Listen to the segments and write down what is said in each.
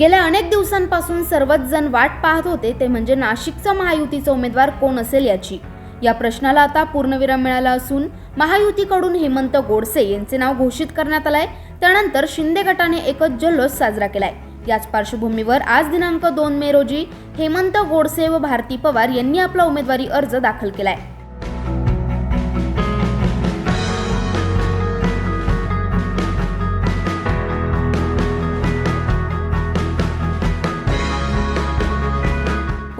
गेल्या अनेक दिवसांपासून सर्वच जण वाट पाहत होते ते म्हणजे नाशिकचा महायुतीचा उमेदवार कोण असेल याची. या प्रश्नाला आता पूर्णविराम मिळाला असून महायुतीकडून हेमंत गोडसे यांचे नाव घोषित करण्यात आलंय. त्यानंतर शिंदे गटाने एकच जल्लोष साजरा केलाय. याच पार्श्वभूमीवर आज दिनांक दोन मे रोजी हेमंत गोडसे व भारती पवार यांनी आपला उमेदवारी अर्ज दाखल केलाय.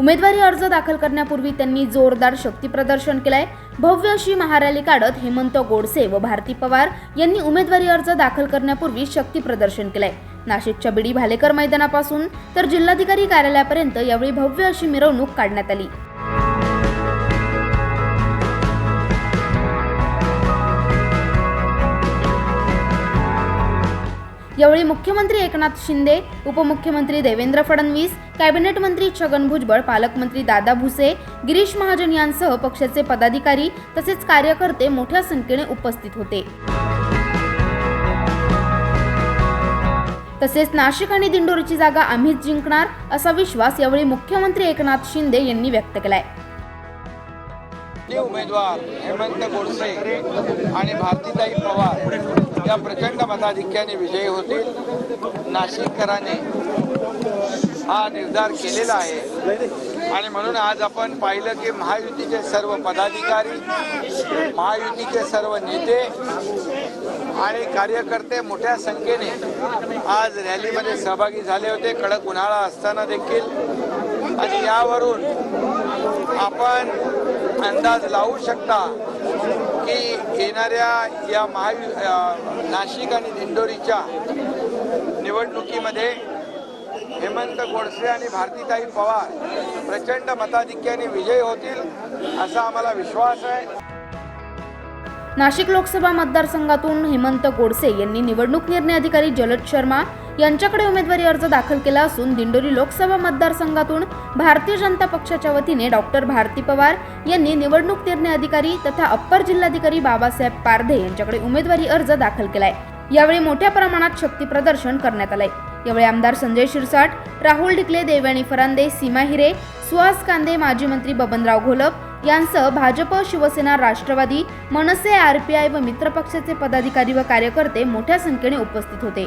उमेदवारी अर्ज दाखल करण्यापूर्वी त्यांनी जोरदार शक्ती प्रदर्शन केलंय. भव्य अशी महारॅली काढत हेमंत गोडसे व भारती पवार यांनी उमेदवारी अर्ज दाखल करण्यापूर्वी शक्ती प्रदर्शन केलंय. नाशिकच्या बिडी भालेकर मैदानापासून तर जिल्हाधिकारी कार्यालयापर्यंत यावेळी भव्य अशी मिरवणूक काढण्यात आली. यावेळी मुख्यमंत्री एकनाथ शिंदे उपमुख्यमंत्री देवेंद्र फडणवीस कॅबिनेट मंत्री छगन भुजबळ पालकमंत्री दादा भुसे गिरीश महाजन यांसह पक्षाचे पदाधिकारी तसेच कार्यकर्ते मोठ्या संख्येने उपस्थित होते. तसेच नाशिक आणि दिंडोरीची जागा आम्हीच जिंकणार असा विश्वास यावेळी मुख्यमंत्री एकनाथ शिंदे यांनी व्यक्त केलाय. उमेदवार हेमंत गोडसे आणि भारतीताई पवार या प्रचंड मताधिक्याने विजयी होतील नाशिककरांनी हा निर्धार केलेला आहे. आणि म्हणून आज आपण पाहिलं की महायुतीचे सर्व पदाधिकारी महायुतीचे सर्व नेते आणि कार्यकर्ते मोठ्या संख्येने आज रॅलीमध्ये सहभागी झाले होते. कडक उन्हाळा असताना देखील. आणि यावरून आपण अंदाज लावू शकता की येणाऱ्या या महायु नाशिक आणि दिंडोरीच्या निवडणुकीमध्ये हेमंत गोडसे आणि भारतीताई पवार प्रचंड मताधिक्याने विजयी होतील असा आम्हाला विश्वास आहे. नाशिक लोकसभा मतदारसंघातून हेमंत गोडसे यांनी निवडणूक निर्णय अधिकारी जलद शर्मा यांच्याकडे उमेदवारी अर्ज दाखल केला असून दिंडोरी लोकसभा मतदारसंघातून भारतीय जनता पक्षाच्या वतीने डॉक्टर भारती पवार यांनी निवडणूक निर्णय अधिकारी तथा अप्पर जिल्हाधिकारी बाबासाहेब पारधे यांच्याकडे उमेदवारी अर्ज दाखल केलाय. यावेळी मोठ्या प्रमाणात शक्ती प्रदर्शन करण्यात आलंय. यावेळी आमदार संजय शिरसाट राहुल डिकले देवयानी फरांदे सीमा हिरे सुहास कांदे माजी मंत्री बबनराव घोलप यांसह भाजप शिवसेना राष्ट्रवादी मनसे आरपीआय व मित्रपक्षाचे पदाधिकारी व कार्यकर्ते मोठ्या संख्येने उपस्थित होते.